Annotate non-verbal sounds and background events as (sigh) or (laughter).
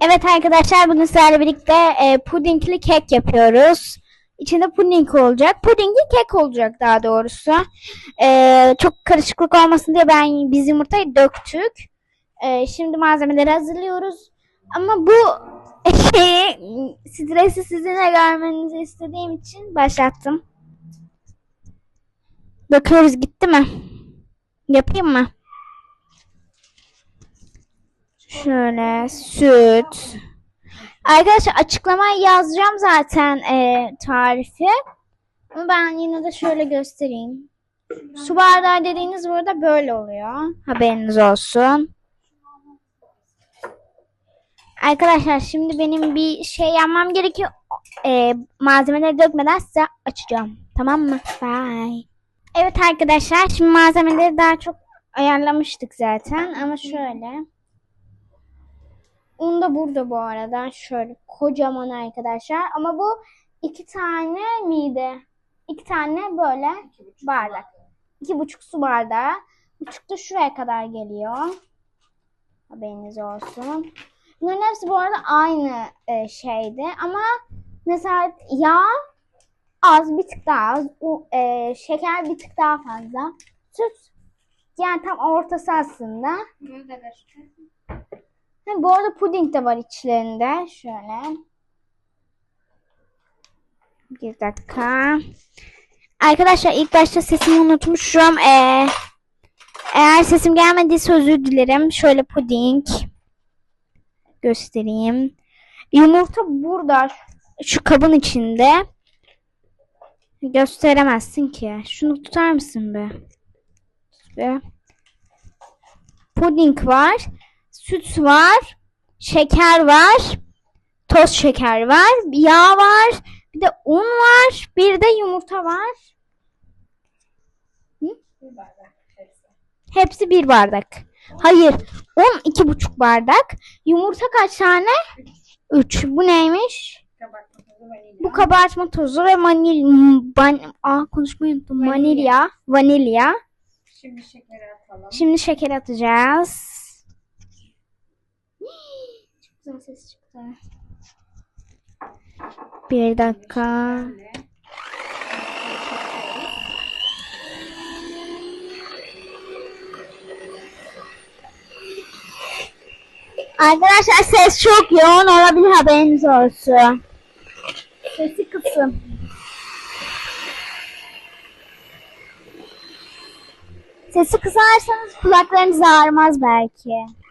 Evet arkadaşlar bugün sizlerle birlikte e, pudingli kek yapıyoruz. İçinde puding olacak. Pudingli kek olacak daha doğrusu. E, çok karışıklık olmasın diye ben biz yumurtayı döktük. E, şimdi malzemeleri hazırlıyoruz. Ama bu (laughs) şeyi stresi sizinle görmenizi istediğim için başlattım. Bakıyoruz gitti mi? Yapayım mı? Şöyle süt. Arkadaşlar açıklamaya yazacağım zaten e, tarifi. Ama ben yine de şöyle göstereyim. Su bardağı dediğiniz burada böyle oluyor. Haberiniz olsun. Arkadaşlar şimdi benim bir şey yapmam gerekiyor. E, malzemeleri dökmeden size açacağım. Tamam mı? Bye. Evet arkadaşlar şimdi malzemeleri daha çok ayarlamıştık zaten. Ama şöyle. Un da burada bu arada. Şöyle kocaman arkadaşlar. Ama bu iki tane miydi? İki tane böyle bardak. İki buçuk su bardağı. Buçuk da şuraya kadar geliyor. Haberiniz olsun. Bunların hepsi bu arada aynı e, şeydi. Ama mesela yağ az bir tık daha az. U, e, şeker bir tık daha fazla. Süt yani tam ortası aslında. Ha, bu arada puding de var içlerinde. Şöyle. Bir dakika. Arkadaşlar ilk başta sesimi unutmuşum. Ee, eğer sesim gelmediyse özür dilerim. Şöyle puding. Göstereyim. Yumurta burada. Şu kabın içinde. Gösteremezsin ki. Şunu tutar mısın be? Ve puding var süt var, şeker var, toz şeker var, yağ var, bir de un var, bir de yumurta var. Hı? Hepsi bir bardak. Hayır, un iki buçuk bardak. Yumurta kaç tane? Üç. Bu neymiş? Bu kabartma tozu ve vanil... Ban, aa konuşmayı unuttum. Vanilya. Vanilya. Şimdi şekeri atalım. Şimdi şeker atacağız. Güzel ses çıktı. Bir dakika. Arkadaşlar ses çok yoğun olabilir haberiniz olsun. Sesi kısın. Sesi kısarsanız kulaklarınız ağrımaz belki.